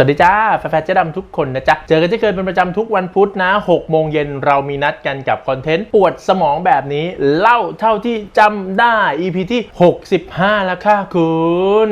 สวัสดีจ้า แฟนๆเจ๊ดำทุกคนนะจ๊ะ เจอกันที่เคยเป็นประจำทุกวันพุธนะ6โมงเย็นเรามีนัดกันกับคอนเทนต์ปวดสมองแบบนี้ เล่าเท่าที่จำได้ EP ที่ 65 แล้วค่ะคุณ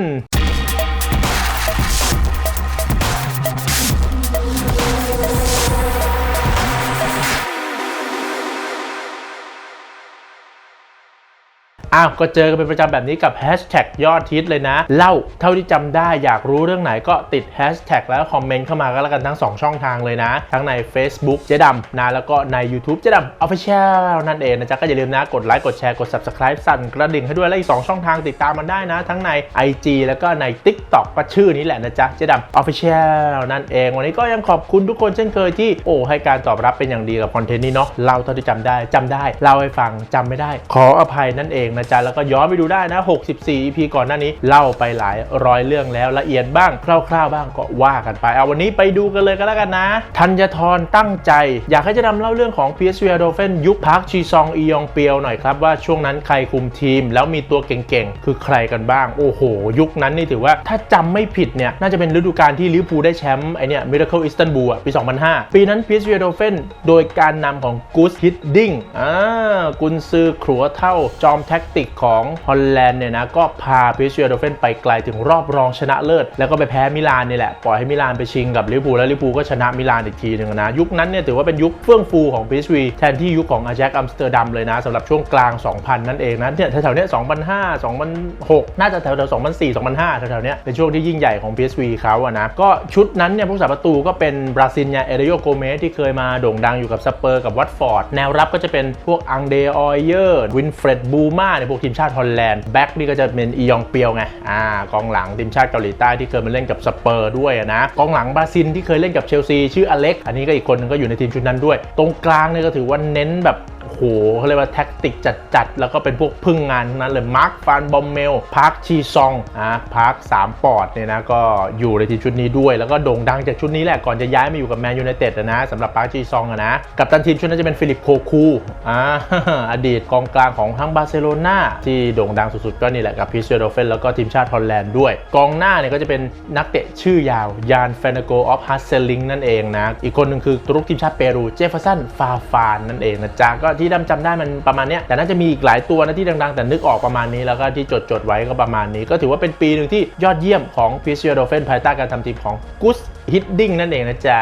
อ้าวก็เจอกันเป็นประจำแบบนี้กับแฮชแท็กยอดฮิตเลยนะ เล่าเท่าที่จำได้อยากรู้เรื่องไหนก็ติดแฮชแท็กแล้วคอมเมนต์เข้ามาก็แล้วกันทั้ง 2 ช่องทางเลยนะ ทั้งใน Facebook เจ๊ดำนะแล้วก็ใน YouTube เจ๊ดำ Official นั่นเองนะจ๊ะก็อย่าลืมนะกดไลค์กดแชร์กด Subscribe สั่นกระดิ่งให้ด้วยและอีก 2 ช่องทางติดตามมันได้นะ ทั้งใน IG แล้วก็ใน TikTok ก็ชื่อนี้แหละนะจ๊ะเจ๊ดำ Official นั่นเอง วันนี้ก็ยังขอบคุณทุกคนเช่นเคยที่โอ้ให้การตอบรับเป็นอย่างดีกับคอนเทนต์นี้เนาะเล่าเท่าที่จำได้จำได้เล่าให้ฟังจำไม่ได้ ขออภัยนั่นเองนะจ๊ะแล้วก็ย้อนไปดูได้นะ 64 EP ก่อนหน้านี้เล่าไปหลายร้อยเรื่องแล้วละเอียดบ้างคร่าวๆบ้างก็ว่ากันไปเอาวันนี้ไปดูกันเลยก็แล้วกันนะธัญทรตั้งใจ อยากให้จะนำเล่าเรื่องของ PSV Eindhoven ยุคพักชีซองอียองเปียวหน่อยครับว่าช่วงนั้นใครคุมทีม แล้วมีตัวเก่งๆ คือใครกันบ้าง โอ้โห ยุคนั้นนี่ถือว่าถ้าจำไม่ผิดเนี่ยน่าจะเป็นฤดูกาลที่ลิเวอร์พูลได้แชมป์ไอเนี่ย Miracle Istanbul อะปี 2005 ปีนั้น PSV Eindhoven โดยการนำของ Gus Hiddink อ่ากุนซือขรัวเท่าจอมแท็กติกของฮอลแลนด์เนี่ยนะก็พา PSV Eindhoven ไปไกลถึงรอบรองชนะเลิศ แล้วก็ไปแพ้มิลานนี่แหละ ปล่อยให้มิลานไปชิงกับลิเวอร์พูลแล้วลิเวอร์พูลก็ชนะมิลานอีกทีหนึ่งนะ ยุคนั้นเนี่ยถือว่าเป็นยุคเฟื่องฟูของ PSV แทนที่ยุคของอาแจ็คอัมสเตอร์ดัมเลยนะสำหรับช่วงกลาง 2000 นั่นเองนะเนี่ยแถวๆเนี้ย2005 2006 น่าจะแถวๆ2004 2005แถวๆเนี้ยเป็นช่วงที่ยิ่งใหญ่ของ PSV เขาอะนะก็ชุดนั้นเนี่ยผู้สาประตูก็เป็นบราซิลเนี่ยเอเดโยโกเมสที่เคยมาโด่งดังอยู่กับสเปอร์กับวัตฟอร์ดแนวรับก็จะเป็นพวกอังเดออยเยอร์วินเฟรดบูมาในยพวกทีมชาติฮอลแลนด์แบ็กนี่ก็จะเป็นอียองเปียวไงอ่ากองหลังทีมชาติเกาหลีใต้ที่เคยมาเล่นกับสเปอร์ด้วยนะกองหลังบราซิลที่เคยเล่นกับเชลซีชื่ออเล็กอันนี้ก็อีกคนนึงก็อยู่ในทีมชุดนั้นด้วย ตรงกลางเนี่ยก็ถือว่าเน้นแบบ โหเขาเรียกว่าแท็กติกจัดๆ แล้วก็เป็นพวกพึ่งงานทั้งนั้นเลยมาร์คฟานบอมเมลพาร์คชีซองอะพาร์คสามปอดเนี่ยนะก็อยู่ในทีมชุดนี้ด้วย แล้วก็โด่งดังจากชุดนี้แหละก่อนจะย้ายมาอยู่กับแมนยูไนเต็ดนะสำหรับพาร์คชีซองอะนะกับตันทีมชุดนั้นจะเป็นฟิลิปโคคูอ่าอดีตกองกลางของทั้งบาร์เซโลนาที่โด่งดังสุดๆ ก็นี่แหละกับพิเชโดเฟนแล้วก็ทีมชาติฮอลแลนด์ด้วย กองหน้าเนี่ยก็จะเป็นนักเตะชื่อยาวยานเฟนโกออฟฮัสเซลิงนั่นเองนะอีกคนหนึ่งคือตุรกทีมชาติเปรูเจฟเฟอร์สันฟาฟานนั่นเองนะจ๊ะก็ทีดำจำได้มันประมาณนี้แต่น่าจะมีอีกหลายตัวนะที่ดังๆ แต่นึกออกประมาณนี้แล้วก็ที่จดจดๆไว้ก็ประมาณนี้ ก็ถือว่าเป็นปีหนึ่งที่ยอดเยี่ยมของพิเชโดเฟนภายใต้การทำทีมของกุสฮิดดิ้งนั่นเองนะจ๊ะ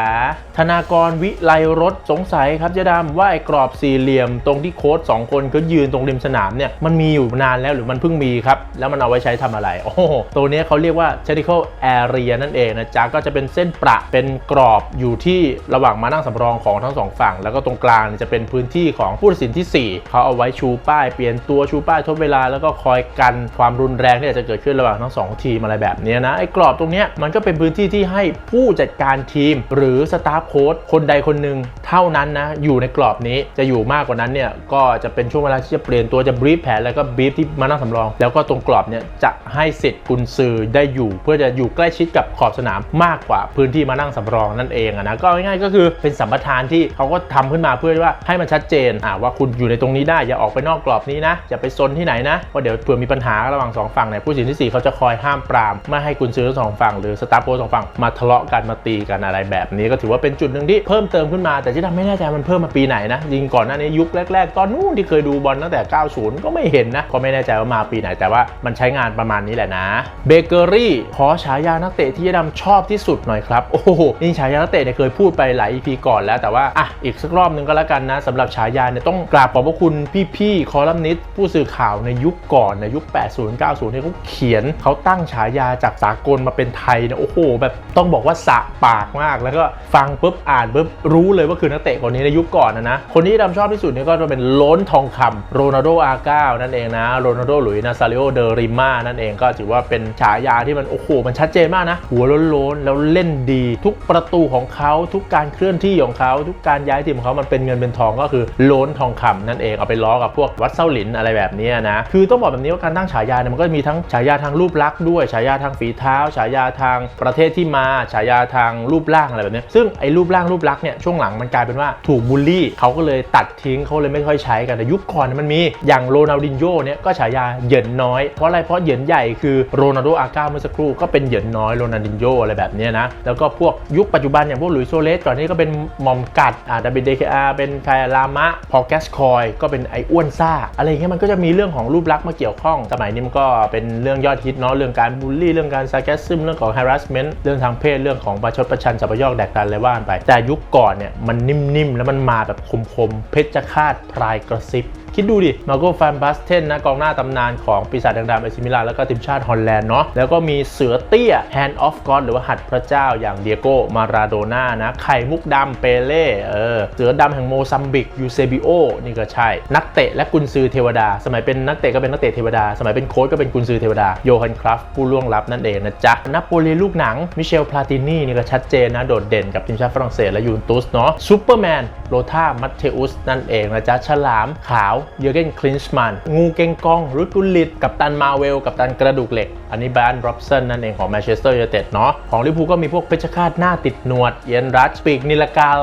ธนากรวิไลรถสงสัยครับเจ๊ดำว่าไอ้กรอบสี่เหลี่ยมตรงที่โค้ชสองคนเขายืนตรงริมสนามเนี่ยมันมีอยู่นานแล้วหรือมันเพิ่งมีครับ แล้วมันเอาไว้ใช้ทำอะไร โอ้โหตัวนี้เขาเรียกว่า technical area นั่นเองนะจ๊ะ ก็จะเป็นเส้นประเป็นกรอบอยู่ที่ระหว่างมานั่งสำรองของทั้งสองฝั่ง แล้วก็ตรงกลางจะเป็นพื้นที่ของผู้ตัดสินทีสี่ 4 เขาเอาไว้ชูป้ายเปลี่ยนตัวชูป้ายทดเวลาแล้วก็คอยกันความรุนแรงที่อาจจะเกิดขึ้นระหว่างทั้งสองทีมอะไรแบบนี้นะไอ้กรอบตรงนี้มันก็เป็นพื้นที่ที่ให้ผู้จัดการทีม หรือสตาฟโค้ชคนใดคนหนึ่งเท่านั้นนะอยู่ในกรอบนี้จะอยู่มากกว่านั้นเนี่ยก็จะเป็นช่วงเวลาที่จะเปลี่ยนตัวจะบรีฟแผนแล้วก็บรีฟที่มานั่งสำรอง แล้วก็ตรงกรอบเนี่ยจะให้สิทธิ์กุนซือได้อยู่ เพื่อจะอยู่ใกล้ชิดกับขอบสนามมากกว่าพื้นที่มานั่งสำรองนั่นเองนะก็ง่ายๆก็คือเป็นสัมปทานที่เขาก็ทำขึ้นมาเพื่อว่าให้มันชัดเจนอ่าว่าคุณอยู่ในตรงนี้ได้อย่าออกไปนอกกรอบนี้นะอย่าไปซนที่ไหนนะเพราะเดี๋ยวเผื่อมีปัญหาระหว่างสองฝั่งเนี่ยผู้สินที่สี่เขาจะคอยห้ามปรามไม่ให้กุนซือทั้งสองฝั่งหรือสตาฟโค้ชสองฝั่งมาทะเลาะกันมาตีกันอะไรแบบนี้ก็ถือว่าเป็นจุดหนึ่งที่เพิ่มเติมขึ้นมาแต่ที่ทำไม่แน่ใจมันเพิ่มมาปีไหนนะยิงก่อนหน้านี้ยุคแรก ๆ ตอนนู้นที่เคยดูบอลตั้งแต่ 90 ก็ไม่เห็นนะก็ไม่แน่ใจว่ามาปีไหนแต่ว่ามันใช้งานประมาณนี้แหละนะเบเกอรี่ขอฉายานักเตะที่จะดำชอบที่สุดหน่อยครับโอ้โหนี่ฉายานักเตะเนี่ยเคยพูดไปหลาย EP ก่อนแล้วแต่ว่าอะอีกสักรอบนึงก็แล้วกันนะสำหรับฉายาเนี่ยต้องกราบขอบพระคุณพี่ๆคอลัมนิสต์ผู้สื่อข่าวในยุคก่อนในยุค 80 90ที่เขาเขียนเขาตั้งฉายาจากสากลมาเป็นไทยเนี่ยโอ้โห แบบต้องบอกว่าสะปากมาก แล้วก็ฟังปุ๊บอ่านปุ๊บรู้เลยว่าคือนักเตะคนนี้ในยุคก่อนนะนะคนที่ดำชอบที่สุดเนี่ยก็จะเป็นล้นทองคำโรนัลโดอาร์เก้านั่นเองนะโรนัลโดหลุยส์นาซาริโอเดอริมานั่นเองก็ถือว่าเป็นฉายาที่มันโอ้โหมันชัดเจนมากนะหัวล้นๆแล้วเล่นดี ทุกประตูของเขาทุกการเคลื่อนที่ของเขาทุกการย้ายทีมของเขามันเป็นเงินเป็นทองก็คือล้นทององคำนั่นเองเอาไปล้อกับพวกวัดเส้าหลินอะไรแบบนี้นะคือต้องบอกแบบนี้ว่าการตั้งฉายาเนี่ยมันก็มีทั้งฉายาทางรูปลักษณ์ด้วยฉายาทางฝีเท้าฉายาทางประเทศที่มาฉายาทางรูปร่างอะไรแบบนี้ซึ่งไอ้รูปร่างรูปลักษณ์เนี่ยช่วงหลังมันกลายเป็นว่าถูกบูลลี่เขาก็เลยตัดทิ้งเขาเลยไม่ค่อยใช้กันแต่ยุคก่อนมันมีอย่างโรนัลดินโญ่เนี่ยก็ฉายาเหยินน้อยเพราะอะไรเพราะเหยินใหญ่คือโรนัลโดอาก้าเมื่อสักครู่ก็เป็นเหยินน้อยโรนัลดินโญ่อะไรแบบนี้นะแล้วก็พวกยุคปัจจุบันอย่างพวกหลุยส์โซเลสก่อนนี้ก็เป็นมอมกัดอ่าดับเบิลเดคอาเป็นไคลามะพอแกสคอยก็เป็นไออ้วนซ่า อะไรอย่างเงี้ยมันก็จะมีเรื่องของรูปลักษณ์มาเกี่ยวข้อง สมัยนี้มันก็เป็นเรื่องยอดฮิตเนาะเรื่องการบูลลี่เรื่องการ s า r c a s ซึมเรื่องของ harassment เรื่องทางเพศเรื่องของประชดประชันสัพยอกแดกดันอะไรว่านไป แต่ยุคก่อนเนี่ยมันนิ่มๆแล้วมันมาแบบคมๆเพชรฆาตพรายกระซิบคิดดูดิ มาโกฟานบัสเทนนะกองหน้าตำนานของปีศาจแดงดำเอซิมิลานแล้วก็ทีมชาติฮอลแลนด์เนาะแล้วก็มีเสือเตี้ย Hand of God หรือว่าหัดพระเจ้าอย่างเดียโก้มาราโดน่านะไข่มุกดำเปเล่เออเสือดำแห่งโมซัมบิกยูเซบิโอนี่ก็ใช่ นักเตะและกุนซือเทวดา สมัยเป็นนักเตะก็เป็นนักเตะเทวดา สมัยเป็นโค้ชก็เป็นกุนซือเทวดาโยฮันคราฟผู้ล่วงลับนั่นเองนะจ๊ะนโปลีลูกหนังมิเชลพลาตินีนี่ก็ชัดเจนนะโดดเด่นกับทีมชาติฝรั่งเศสและยูเวนตุสเนาะซูเปอร์แมนโรธามัตเทอุสนั่นเองนะจ๊ะ ฉลามขาว เยอร์เกนคลินช์มัน งูเกงกอง รุดกุลิต กับตันมาเวล กับตันกระดูกเหล็ก อันนี้แบรนด์ร็อบสันนั่นเองของแมนเชสเตอร์ยูไนเต็ดเนาะ ของลิเวอร์พูลก็มีพวกเพชรฆาตหน้าติดหนวด เอียนรัชปีกนิลกาล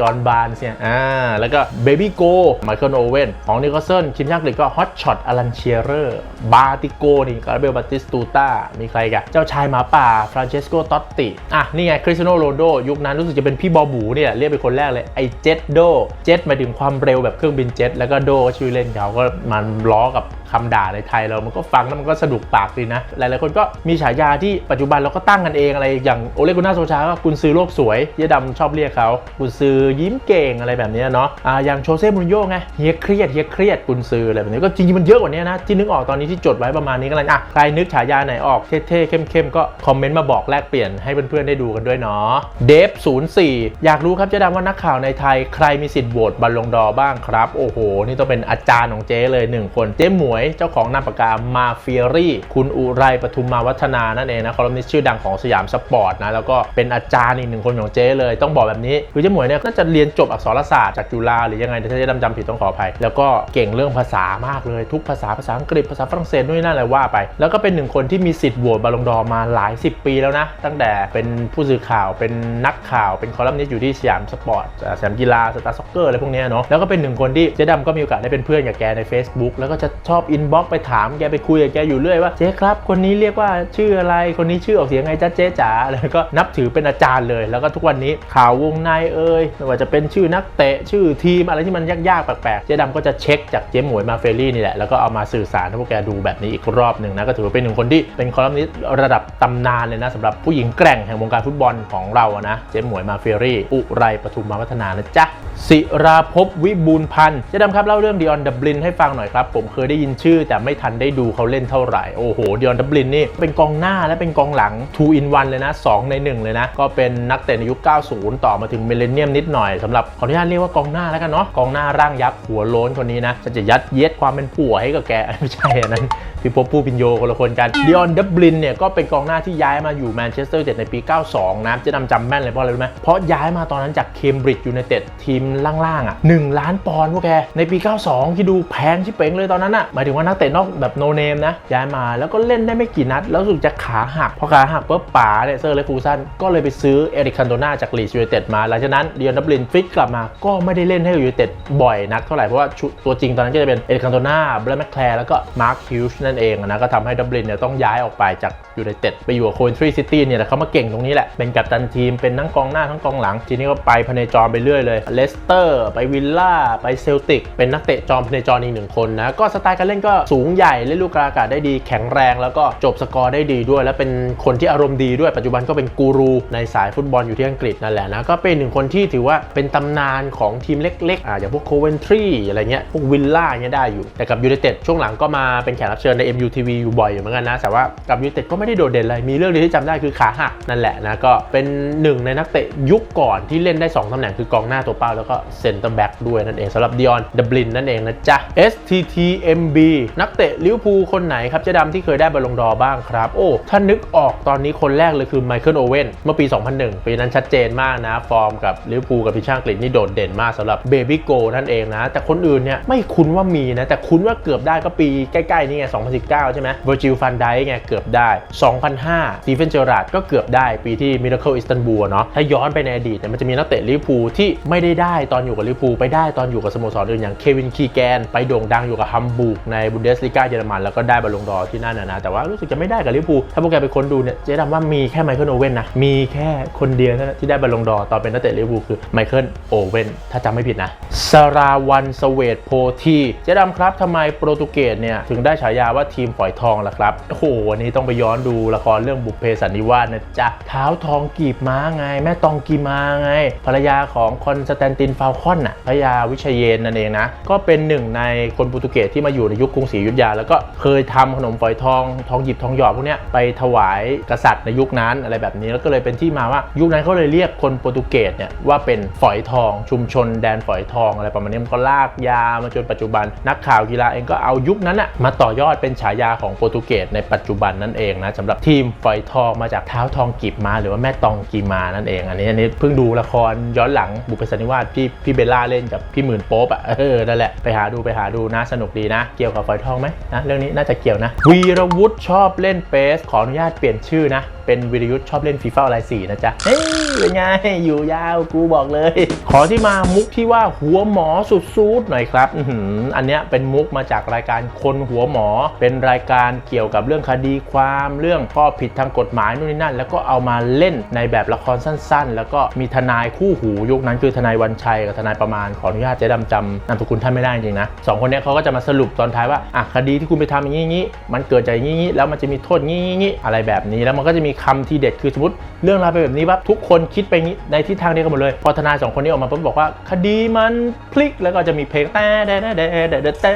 จอห์นบาร์นเนี่ยอ่า แล้วก็เบบี้โกไมเคิลโอเวนของนิโคลเซนทีมชาติอังกฤษก็ฮอตช็อตอลันเชียเรอร์ บาติโกนี่กาเบลบาติสตูตามีใครกันเจ้าชายหมาป่า ฟรานเชสโก ตอตติ อะ นี่ไง คริสโนโรนโด ยุคนั้นรู้สึกจะเป็นพี่บอบูเนี่ย เรียกเป็นคนแรกเลย ไอเจจ็ตโดเจ็ตหมายถึงความเร็วแบบเครื่องบินเจ็ตแล้วก็โดก็ชื่อเล่นเขาก็มันล้อกับคำด่าในไทยเรามันก็ฟังแล้วมันก็สนุกปากดีนะ หลายๆคนก็มีฉายาที่ปัจจุบันเราก็ตั้งกันเองอะไรอย่างโอเลกุน่าโซชาก็กุนซือโลกสวยเยดำชอบเรียกเขากุนซือยิ้มเก่งอะไรแบบนี้เนาะอ่าอย่างโชเซ่มูรินโญ่ไงเฮียเครียดเฮียเครียดกุนซืออะไรแบบนี้ก็จริงๆมันเยอะกว่านี้นะที่นึกออกตอนนี้ที่จดไว้ประมาณนี้ก็เลยอะใครนึกฉายาไหนออกเท่ๆเข้มๆก็คอมเมนต์มาบอกแลกเปลี่ยนให้เพื่อนๆได้ดูกันด้วยเนาะเดฟ04 อยากรู้ครับเจ๊ดำว่านักข่าวในไทย ใครมีสิทธิ์โหวตบัลลงดอร์บ้างครับ โอ้โห นี่ต้องเป็นอาจารย์ของเจ๊เลยหนึ่งคนเจ๊หมวยเจ้าของนามปากกามาเฟียรี่ คุณอุไรปทุมมาวัฒนานั่นเองนะคอลัมนิสต์ชื่อดังของสยามสปอร์ตนะแล้วก็เป็นอาจารย์อีกหนึ่งคนของเจ๊เลยต้องบอกแบบนี้คือเจ๊หมวยเนี่ยน่าจะเรียนจบอักษรศาสตร์จากจุฬาหรือยังไงถ้าเจ๊ดำจำผิดต้องขออภัย แล้วก็เก่งเรื่องภาษามากเลยทุกภาษาภาษาอังกฤษภาษาฝรั่งเศสนู่นนั่นอะไรว่าไป แล้วก็เป็นหนึ่งคนที่มีสิทธิ์โหวตบอลงดอมาหลาย 10 ปีแล้วนะ ตั้งแต่เป็นผู้สื่อข่าวเป็นนักข่าวเป็นคอลัมนิสต์อยู่ที่สยามสปอร์ตสยามกีฬาสตาร์ซ็อกเกอร์อะไรพวกนี้เนาะแล้วก็เป็นหนึ่งคนที่เจ๊ดำก็มีโอกาสได้เป็นเพื่อนกับแกใน Facebook แล้วก็จะชอบอินบ็อกไปถามแกไปคุยกับแกอยู่เรื่อยว่าเจ๊ครับ คนนี้เรียกว่าชื่ออะไรคนนี้ชื่อออกเสียงไงจ๊ะเจ๊จ๋าแล้วก็นับถือเป็นอาจารย์เลย แล้วก็ทุกวันนี้ข่าววงในเอ่ยไม่ว่าจะเป็นชื่อนักเตะชื่อทีมอะไรที่มันยากๆแปลกๆเจ๊ดำก็จะเช็คจากเจ๊หมวยมาเฟรลี่นี่แหละแล้วก็เอามาสื่อสารให้พวกแกดูแบบนี้อีกรอบหนึ่งนะก็ถือว่าเป็นหนึ่งคนที่เป็นคอลัมนิสต์ระดับตำนานเลยนะสำหรับผู้หญิงแกร่งแห่งวงการฟุตบอลของเราอะนะเจ๊หมวยมาเฟรรี่อุไรปทุมมาวัฒนานะจ๊ะศิราภพวิบูลพันธ์เจ๊ดำครับเล่าเรื่องดิออนดับลินให้ฟังหน่อยครับ ผมเคยได้ยินชื่อแต่ไม่ทันได้ดูเขาเล่นเท่าไหร่ โอ้โหดิออนดับลินนี่เป็นกองหน้าและเป็นกองหลัง 2 in 1 เลยนะ 2 ใน 1 เลยนะ ก็เป็นนักเตะในยุค 90 ต่อมาถึงมิเลเนียมนิดหน่อยสำหรับขออนุญาตเรียกว่ากองหน้าแล้วกันเนาะกองหน้าร่างยักษ์หัวโล้นคนนี้นะจะจะยัดเยียดความเป็นผัวให้กับแกไม่ใช่นั้นพี่พบผู้พินโยคนละคนกันดิออนดับลินเนี่ยก็เป็นกองหน้าที่ย้ายมาอยู่แมนเชสเตอร์ยูไนเต็ดในปี 92 นะจะนำจำแม่นเลยเพราะอะไรรู้ไหมเพราะย้ายมาตอนนั้นจากเคมบริดจ์ยูไนเต็ดทีมล่างๆอะ1ล้านปอนด์พวกแก ในปี 92 ที่ดูแพงชิบเป๋งเลยตอนนั้นอะหมายถึงว่านักเตะนอกแบบโนเนมนะย้ายมาแล้วก็เล่นได้ไม่กี่นัด แล้วสึกจะขาหักพอขาหักปุ๊บป๋าเนี่ยเซอร์เลฟูซันก็เลยไปซื้อเอริกคันโดนาจากลีสยูไนเต็ดมาหลังจากนั้นดิออนดับลินฟิตกลับมาก็ไม่ได้เล่นให้กับยูไนเต็ดบ่อยนักเท่าไหร่เพราะว่าตัวจริงตอนนั้นก็จะเป็นเอริกคันโดนาเบรแมคแคร์แล้วก็มาร์คฮิวช์นั่นเองนะก็ทำให้ดับลินเนี่ยต้องย้ายออกไปจากยูไนเต็ดไปอยู่กับโคเวนทรีซิตี้เนี่ยแหละเขามาเก่งตรงนี้แหละ เป็นกัปตันทีมเป็นทั้งกองหน้าทั้งกองหลัง ทีนี้ก็ไปพเนจรไปเรื่อยเลยเลสเตอร์ไปวิลล่าไปเซลติกเป็นนักเตะจอมพเนจรอีกหนึ่งคนนะ ก็สไตล์การเล่นก็สูงใหญ่เล่นลูกกลางอากาศได้ดีแข็งแรงแล้วก็จบสกอร์ได้ดีด้วย และเป็นคนที่อารมณ์ดีด้วยปัจจุบันก็เป็นกูรูในสายฟุตบอลอยู่ที่อังกฤษนั่นแหละนะก็เป็นหนึ่งคนที่ถือว่าเป็นตำนานของทีมเล็กๆอ่าอย่างพวกโคเวนทรีอะไรเงี้ยพวกวิลล่าเงี้ยได้อยู่แต่กับยูไนเต็ดช่วงหลังก็มาเป็นแขกรับเชิญใน MUTV อยู่บ่อยอยู่เหมือนกันนะ แต่ว่ากับยูเต็ดก็ไม่ได้โดดเด่นอะไร มีเรื่องเดียวที่จำได้คือขาหักนั่นแหละนะ ก็เป็นหนึ่งในนักเตะยุคก่อนที่เล่นได้ 2ตำแหน่งคือกองหน้าตัวเป้า แล้วก็เซนเตอร์แบ็กด้วยนั่นเองสำหรับดิออนดับลินนั่นเองนะจ๊ะ STTMB นักเตะลิเวอร์พูลคนไหนครับเจ๊ดำที่เคยได้บอลลงดอร์บ้างครับโอ้ถ้านึกออกตอนนี้คนแรกเลยคือไมเคิลโอเว่นเมื่อปี 2001ปีนั้นชัดเจนมากนะ ฟอร์มกับลิเวอร์พูลกับทีมชาติอังกฤษนี่โดดเด่นมากสำหรับเบบี้โกนั่นเองนะแต่คนอื่นเนี่ยไม่คุ้นว่ามีนะแต่คุ้นว่าเกือบได้ก็ปีใกล้ๆนี่ไง2019 ใช่ไหมเวอร์จิลฟันไดไงเกือบได้ 2005สตีเฟนเจอราร์ดก็เกือบได้ปีที่มิราเคิลอิสตันบูลเนาะถ้าย้อนไปในอดีตเนี่ยมันจะมีนักเตะลิเวอร์พูลที่ไม่ได้ได้ตอนอยู่กับลิเวอร์พูลไปได้ตอนอยู่กับสโมสรอื่นอย่างเควินคีแกนไปโด่งดังอยู่กับฮัมบูร์กในบุนเดสลีกาเยอรมันแล้วก็ได้บอลลงดอร์ที่นั่นนะนะแต่ว่ารู้สึกจะไม่ได้กับลิเวอร์พูลถ้าพวกแกไปค้นดูเนี่ยเจ๊ดำว่ามีแค่ไมเคิลโอเว่นนะมีแค่คนเดียวเท่านั้นที่ได้บอลลงดอตอนเป็นนักเตะลิเวอร์พูลคือไมเคิลโอเว่นถ้าจำไม่ผิดนะสราวันสเวตโพธีเจ๊ดำครับทำไมโปรตุเกสเนี่ยถึงได้ฉายาว่าทีมฝอยทองล่ะครับ โอ้โหวันนี้ต้องไปย้อนดูละครเรื่องบุพเพสันนิวาสนะจ๊ะเท้าทองกีบม้าไง แม่ตองกีมาไง ภรรยาของคอนสแตนตินฟาลคอนน่ะพระยาวิเชยเยนนั่นเองนะ ก็เป็นหนึ่งในคนโปรตุเกสที่มาอยู่ในยุคกรุงศรีอยุธยา แล้วก็เคยทำขนมฝอยทองทองหยิบทองหยอดพวกเนี้ยไปถวายกษัตริย์ในยุคนั้นอะไรแบบนี้แล้วก็เลยเป็นที่มาว่า ยุคนั้นเขาเลยเรียกคนโปรตุเกสเนี่ยว่าเป็นฝอยทองชุมชนแดนฝอยทองอะไรประมาณนี้มันก็ลากยามาจนปัจจุบันนักข่าวกีฬาเองก็เอายุคนั้นน่ะมาต่อยอดเป็น็นฉายาของโปรตุเกสในปัจจุบันนั่นเองนะสำหรับทีมฝอยทองมาจากเท้าทองกีบมา หรือว่าแม่ตองกีมานั่นเอง อันนี้อันนี้เพิ่งดูละครย้อนหลังบุพสันนิวาสที่พี่เบลล่าเล่นกับพี่หมื่นโป๊ปอะเออนั่นแหละไปหาดูไปหาดูนะสนุกดีนะ เกี่ยวกับฝอยทองไหมนะเรื่องนี้น่าจะเกี่ยวนะวีรวุฒิชอบเล่นเปสขออนุญาตเปลี่ยนชื่อนะเป็นวิรยุทธ์ชอบเล่นฟีฟ่าออนไลน์4นะจ๊ะ เฮ้ยเป็นไง อยู่ยาวกูบอกเลย ขอที่มามุกที่ว่าหัวหมอสุดซูดหน่อยครับอื้อหืออันเนี้ยเป็นมุกมาจากรายการคนหัวหมอเป็นรายการเกี่ยวกับเรื่องคดีความเรื่องข้อผิดทางกฎหมายนู่นนี่นั่น แล้วก็เอามาเล่นในแบบละครสั้นๆ แล้วก็มีทนายคู่หูยุคนั้น คือทนายวันชัยกับทนายประมาณขออนุญาตเจ๊ดำจำนามสกุลท่านไม่ได้จริงๆนะสองคนนี้เขาก็จะมาสรุปตอนท้ายว่าอะคดีที่คุณไปทำอย่างนี้มันเกิดจากอย่างนี้แล้วมันจะมีโทษงี้งี้งี้อะไรแบบนี้แล้วมันก็จะมีคำทีเด็ดคือสมมติเรื่องราวเป็นแบบนี้ปั๊บทุกคนคิดไปในทิศทางเดียวกันหมดเลย พอทนายสองคนนี้ออกมาปุ๊บบอกว่า คดีมันพลิกแล้วก็จะมีเพลงแต่แต่แต่แต่แต่แต่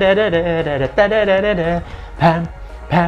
แต่แต่แต่แต่แต่แต่แต่แต่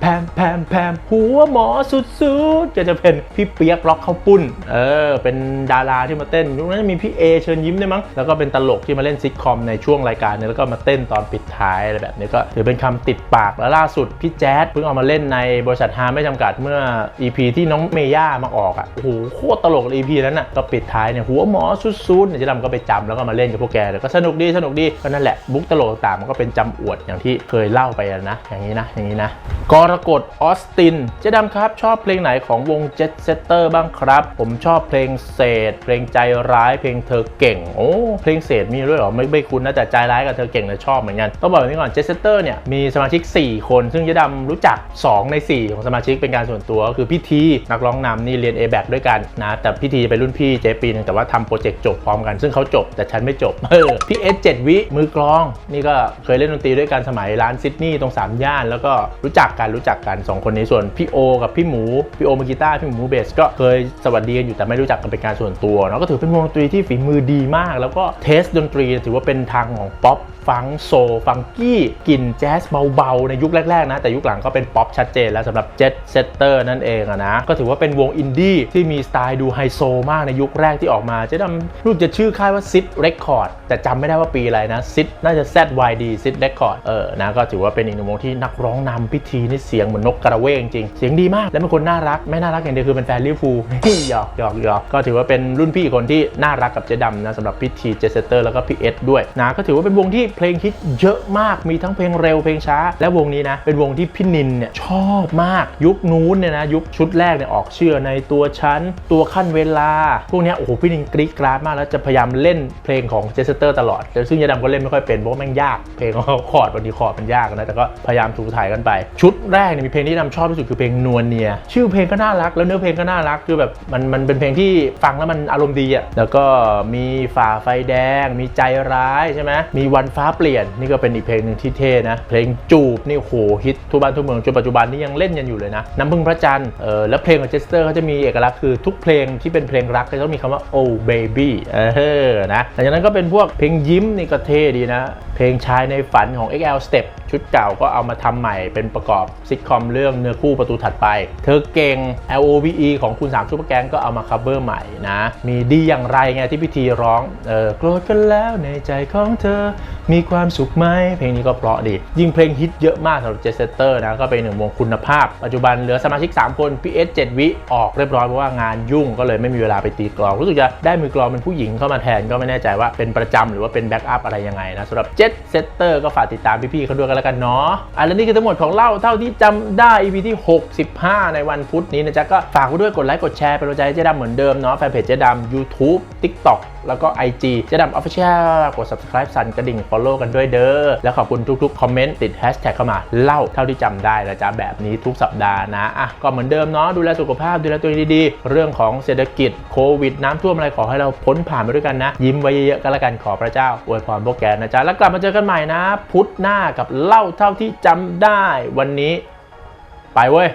แพมแพมแพมหัวหมอสุดๆก็จะเป็นพี่เปียกร็อกข้าวปุ้น เออ เป็นดาราที่มาเต้นยุคนั้นมีพี่เอเชิญยิ้มด้วยมั้ง แล้วก็เป็นตลกที่มาเล่นซิทคอมในช่วงรายการเนี่ยแล้วก็มาเต้นตอนปิดท้ายอะไรแบบนี้ก็ถือเป็นคำติดปากแล้วล่าสุดพี่แจ๊ดเพิ่งเอามาเล่นในบริษัทฮาไม่จำกัดเมื่อ EP ที่น้องเมย่ามาออกอะโอ้โหโคตรตลกเลย EP นั้นอะก็ปิดท้ายเนี่ยหัวหมอสุดๆเนี่ยเจะดำก็ไปจำแล้วก็มาเล่นกับพวกแกแล้วก็สนุกดีสนุกดีก็นั่นแหละบุ๊กตลกต่างมันก็เป็นจำอวดอย่างที่เคยเล่าไปนะ อย่างนี้นะอย่างนี้นะกรกฎออสติน เจ๊ดำครับ ชอบเพลงไหนของวง Jet Setter บ้างครับ ผมชอบเพลงเศษ เพลงใจร้าย เพลงเธอเก่ง โอ้เพลงเศษมีด้วยเหรอ ไม่ไม่คุ้นนะแต่ใจร้ายกับเธอเก่งเนี่ยชอบเหมือนกัน ต้องบอกแบบนี้ก่อน Jet Setter เนี่ยมีสมาชิก 4 คน ซึ่งเจ๊ดำรู้จัก 2 ใน 4 ของสมาชิกเป็นการส่วนตัวก็คือพี่ทีนักร้องนำนี่เรียน a b a c ด้วยกันนะแต่พี่ทีจะเป็นรุ่นพี่เจปีหนึงแต่ว่าทำโปรเจกต์จบพร้อมกันซึ่งเขาจบแต่ฉันไม่จบเออพี่เอสเจ็ดวิมือกลอง นี่ก็เคยเล่นดนตรีด้วยกันสมัยร้านซิดนีย์ตรงสามย่านแล้วก็รู้จักกันรู้จักกันสองคนนี้ส่วนพี่โอ กับพี่หมูพี่โอมือกีตาร์พี่หมูเบสก็เคยสวัสดีกันอยู่แต่ไม่รู้จักกันเป็นการส่วนตัวเนาะก็ถือเป็นวงดนตรีที่ฝีมือดีมาก แล้วก็เทสดนตรีถือว่าเป็นทางของป๊อป ฟังโซฟังกี้กลิ่นแจ๊สเบาๆ ในยุคแรกๆนะ แต่ยุคหลังก็เป็นป๊อปชัดเจนแล้วสำหรับเจ็ตเซตเตอร์นั่นเองอะนะ ก็ถือว่าเป็นวงอินดี้ที่มีสไตล์ดูไฮโซมากในยุคแรกที่ออกมาเจะดำรู้จะชื่อค่ายว่าซิดเรคคอร์ดแต่จำไม่ได้ว่าปีอะไรนะซิดน่าจะ ZYD ซิดเรคคอร์ดเออนะก็ถือว่าเป็นอีกหนึ่งวงที่นักร้องนำพิธีนี่เสียงเหมือนนกกระเวงจริงเสียงดีมากและเป็นคนน่ารักไม่น่ารักอย่างเดียวคือเป็นแฟนลิเวอร์พูลหยอกหยอกหยอกก็ถือว่าเป็นรุ่นพี่อีกคนที่น่ารักกับเจดำนะสำหรับพิธีเจสเตอร์แล้วก็พี่เอสด้วยนะก็ถือว่าเป็นวงที่เพลงฮิตเยอะมากมีทั้งเพลงเร็วเพลงช้า และวงนี้นะเป็นวงที่พี่นินเนี่ยชอบมากยุคนู้นเนี่ยนะยุคชุดแรกเนี่ยออกเชื่อในตัวฉันตัวขั้นเวลา พวกนี้โอ้โหพี่นินกรี๊ดกราดมากแล้วจะพยายามเล่นเพลงของเจสเตอร์ตลอดแต่ซึ่งเจดำก็เล่นไม่ค่อยเป็นเพราะแม่งยากเพลงของเขาคอร์ดบางทีคอร์ดมันยากนะแต่ก็พยายามถูถ่ายกันไป ชุดแรกเนี่ยมีเพลงที่นำชอบที่สุดคือเพลงนวลเนียชื่อเพลงก็น่ารักแล้วเนื้อเพลงก็น่ารักคือแบบมันมันเป็นเพลงที่ฟังแล้วมันอารมณ์ดีอะแล้วก็มีฝ่าไฟแดง มีใจร้ายใช่ไหมมีวันฟ้าเปลี่ยนนี่ก็เป็นอีกเพลงหนึ่งที่เท่นะเพลงจูบนี่โหฮิตทั่วบ้านทั่วเมืองจนปัจจุบันนี้ยังเล่นกันอยู่เลยนะน้ำพึ่งพระจันทร์เออแล้วเพลงของเจสเตอร์เขาจะมีเอกลักษณ์คือทุกเพลงที่เป็นเพลงรักจะต้องมีคำว่า oh baby เออนะหลังจากนั้นก็เป็นพวกเพลงยิ้มนี่ก็เท่ดีนะ เพลงชายในฝันของ XL Step ชุดเก่าก็เอามาทำใหม่เป็นประกอบซิทคอมเรื่องเนื้อคู่ประตูถัดไป เธอเก่ง LOVE ของคุณ3ซุปเปอร์แกงก็เอามาคัฟเวอร์ใหม่นะมีดีอย่างไรไงที่พิธีร้องเออโกรธกันแล้วในใจของเธอมีีความสุขไหมเพลงนี้ก็เพราะดี ยิ่งเพลงฮิตเยอะมากสำหรับเจสเตอร์นะก็เป็นหนึ่งวงคุณภาพ ปัจจุบันเหลือสมาชิก 3 คนพี่เอส7วิออกเรียบร้อยเพราะว่างานยุ่งก็เลยไม่มีเวลาไปตีกลองรู้สึกจะได้มือกลองเป็นผู้หญิงเข้ามาแทนก็ไม่แน่ใจว่าเป็นประจำหรือว่าเป็นแบ็กอัพอะไรยังไงนะสำหรับเจ็ตเซตอร์ก็ฝากติดตามพี่ๆเขาด้วยกันแล้วกันเนาะอันนี้คือทั้งหมดของเล่าเท่าที่จำได้ EP ที่ 65 ในวันพุธนี้นะจ๊ะก็ฝากไว้ด้วยกดไลค์กดแชร์เป็นกำลังใจให้เจ๊ดำเหมือนเดิมเนาะแฟนเพจเจ๊ดำ YouTube TikTok แล้วก็ IG เจ๊ดำ Official กด subscribe สั่นกระดิ่ง follow กันด้วยเด้อ แล้วขอบคุณทุกๆ คอมเมนต์ติด hashtag เข้ามาเล่าเท่าที่จำได้นะจ๊ะแบบนี้ทุกสัปดาห์นะอะก็เหมือนเดิมเนาะดูแลสุขภาพดูแลตัวเองดีๆ เรื่องของเศรษฐกิจโควิดน้ำท่วมอะไรขอให้เราพ้นผ่านไปด้วยกันนะ ยิ้มไว้เยอะๆก็แล้วกันขอพระเจ้าอวยพรพวกแกนะจ๊ะแล้วกลับมาเจอกันใหม่นะ พุธหน้ากับเล่าเท่าที่จำได้ วันนี้ ไปเว้ย